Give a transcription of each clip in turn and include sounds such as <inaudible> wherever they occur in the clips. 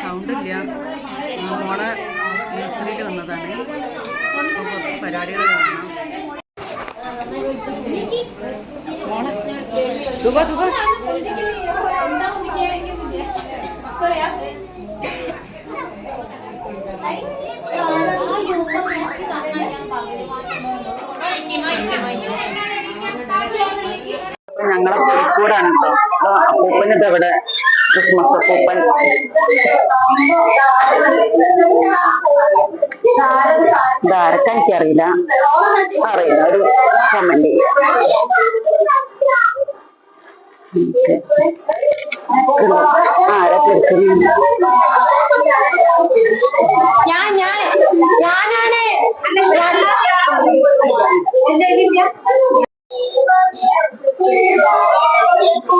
Sound ഇല്ല മോളെ നഴ്സറിയിൽ വന്നതാണ്. അപ്പോൾ കുറച്ച് പരിപാടികൾ ദുബ ദുബ ഞങ്ങളെ കൂടാണ് കേട്ടോ അപ്പൂപ്പനിത് ഇവിടെ ക്രിസ്മസ് അപ്പൂപ്പൻ ഇതാരൊക്കെ എനിക്കറിയില്ല അറിയില്ല. ഒരു കമന്റ് ആരൊക്കെ എടുക്കുന്നു ഞാൻ ഞാൻ ഞാനാണ്.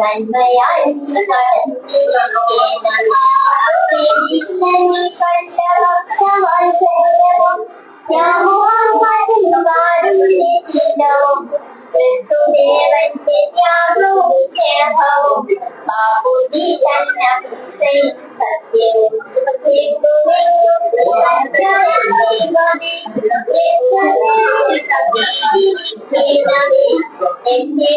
നന്മയായി നീ കടന്നു കണ്ട ഭക്തവാത്സല്യവും വും ക്രിസ്തുദേവന്റെ ത്യാഗവും സ്നേഹവും ബാബുജി സത്യവും എന്റെ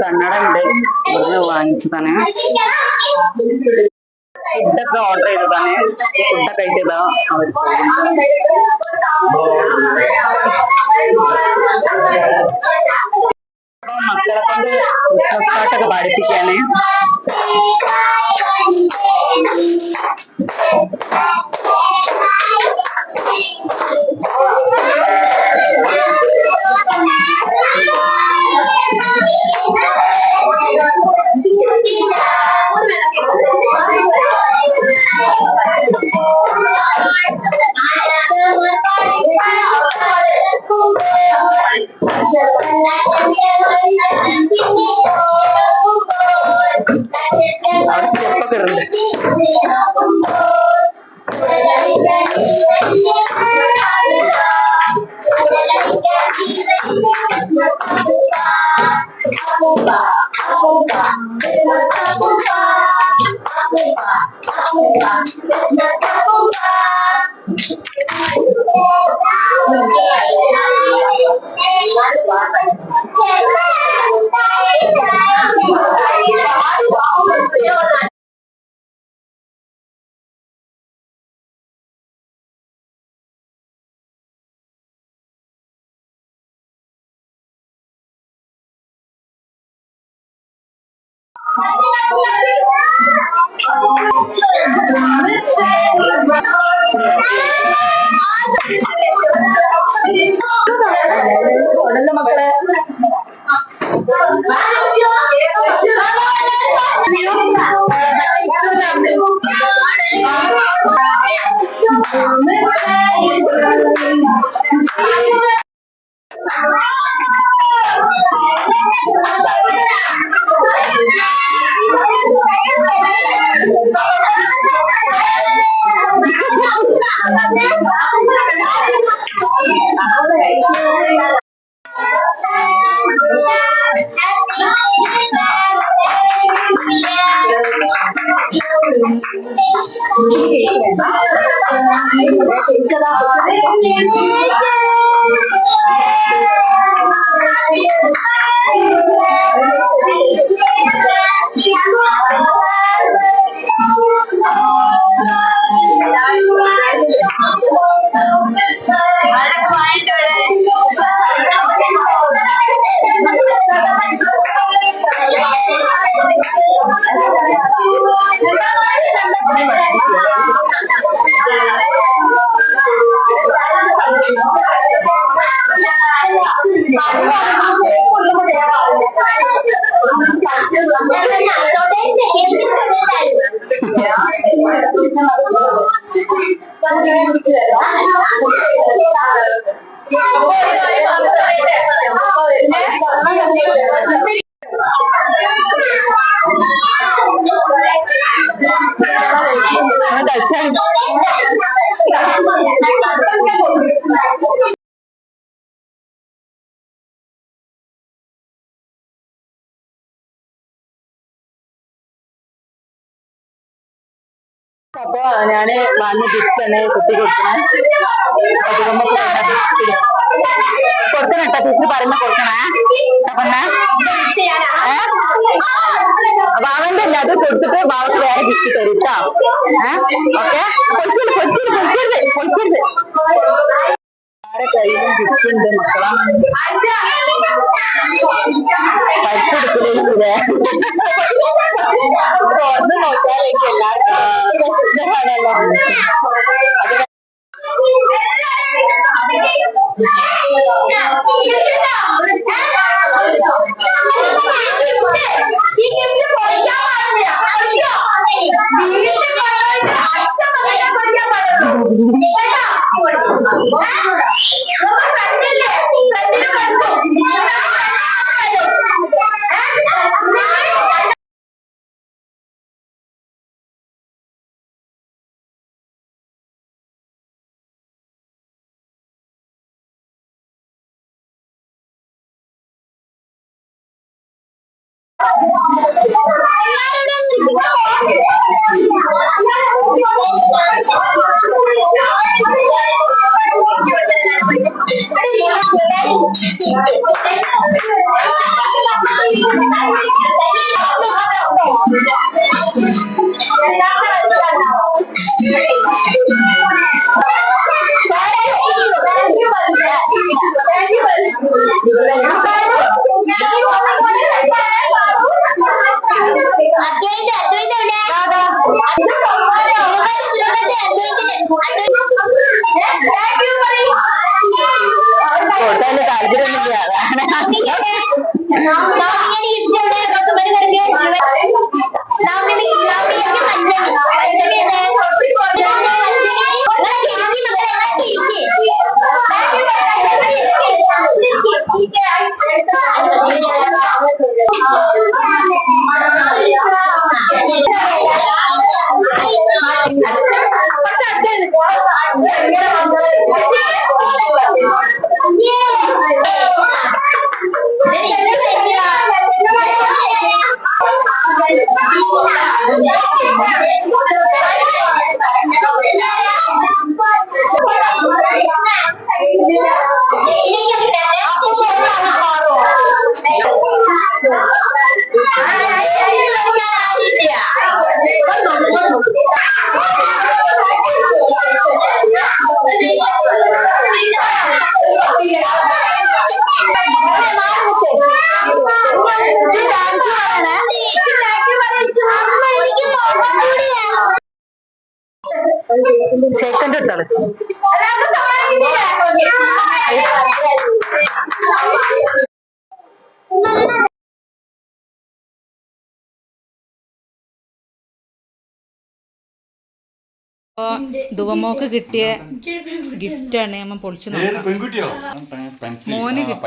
കന്നഡ ഉണ്ട് ഇവിടുന്ന് വാങ്ങിച്ചതാണ്. ഫുഡൊക്കെ ഓർഡർ ചെയ്തതാണ്. ഫുഡൊക്കെ കഴിച്ചതാ അവർ മക്കളെ കൊണ്ട് ക്രിസ്മസ് പാട്ടൊക്കെ പാടിപ്പിക്കാണ് Thank you. 你呦 അപ്പൊ ഞാൻ വാങ്ങി ഗിഫ്റ്റ് ആണ് കുട്ടി കൊടുക്കണേ. കൊടുക്കണ കേട്ടോ. ടീച്ചർ പറയുമ്പോ കൊടുക്കണേ. വാവന്റെ അല്ല അത് കൊടുത്തിട്ട് വാവക്ക് വേറെ ഗിഫ്റ്റ് തരും കേട്ടോ ഓക്കെ? കൊടുക്കരുത് കൊടുക്കരുത് കൊടുക്കരുത് കൊടുക്കരുത്. ആരെ കയ്യിലും ഗിഫ്റ്റ് ഉണ്ട് മക്കളെ? പഠിച്ചെടുക്കലേ ഒന്ന് നോക്കിയാലേക്ക് എല്ലാവർക്കും അത് Oh, Thank you. സെക്കൻഡ് എടുത്തോളൂ അപ്പോൾ ദുവമോക്ക് കിട്ടിയ ഗിഫ്റ്റാണ് നമ്മൾ പൊളിച്ചു നോക്കാം. പെൻസിൽ. മോന് കിട്ടിയ.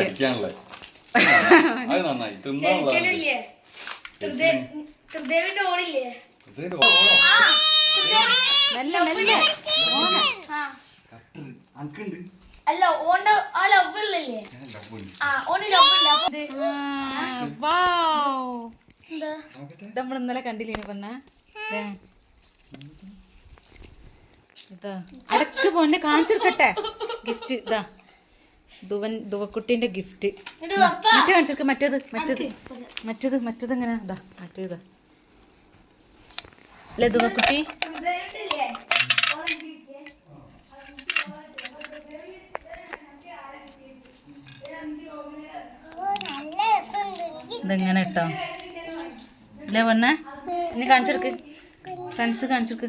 <laughs> നന്നായി. മെല്ലെ മെല്ലെ. അല്ല ഓണ്ട് ആ ലവ് ഇല്ലല്ലേ? ആ ഓന് ലവ് ഇത് നമ്മൾ ഇന്നലെ കണ്ടില്ലേ ഇതാ. അടക്ക് പോന്നെ കാണിച്ചു കൊടുക്കട്ടെ. ഗിഫ്റ്റ് ഇതാ. ദുവൻ ദുവക്കുട്ടീന്റെ ഗിഫ്റ്റ്. മറ്റേ കാണിച്ചു കൊടുക്ക മറ്റേത് മറ്റേത്. മറ്റേത് മറ്റേത് എങ്ങനെ ഇതാ മറ്റേതാ. അല്ലേ ദുവക്കുട്ടി ദേവിണ്ടില്ലേ ഇതെങ്ങനെ ഇട്ടോ അല്ലേ പറഞ്ഞേ ഇനി കാണിച്ചു കൊടുക്ക് ഫ്രണ്ട്സ് കാണിച്ചു കൊടുക്ക് എന്നാ. ഇതൊക്കെ ഇട്ടോ. ഇല്ലേ പൊന്നെ? നീ കാണിച്ചെടുക്ക്. ഫ്രണ്ട്സ് കാണിച്ചെടുക്ക്.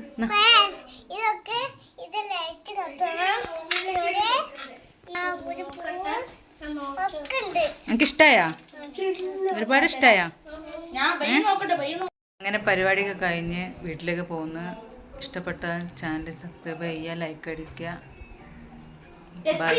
എനിക്ക് ഇഷ്ടായാ? ഒരുപാട് ഇഷ്ടായാ? അങ്ങനെ പരിപാടിയൊക്കെ കഴിഞ്ഞ് വീട്ടിലേക്ക് പോകുന്ന ഇഷ്ടപ്പെട്ട ചാനൽ സബ്സ്ക്രൈബ് ചെയ്യുക ലൈക്ക് അടിക്കുക. ബൈ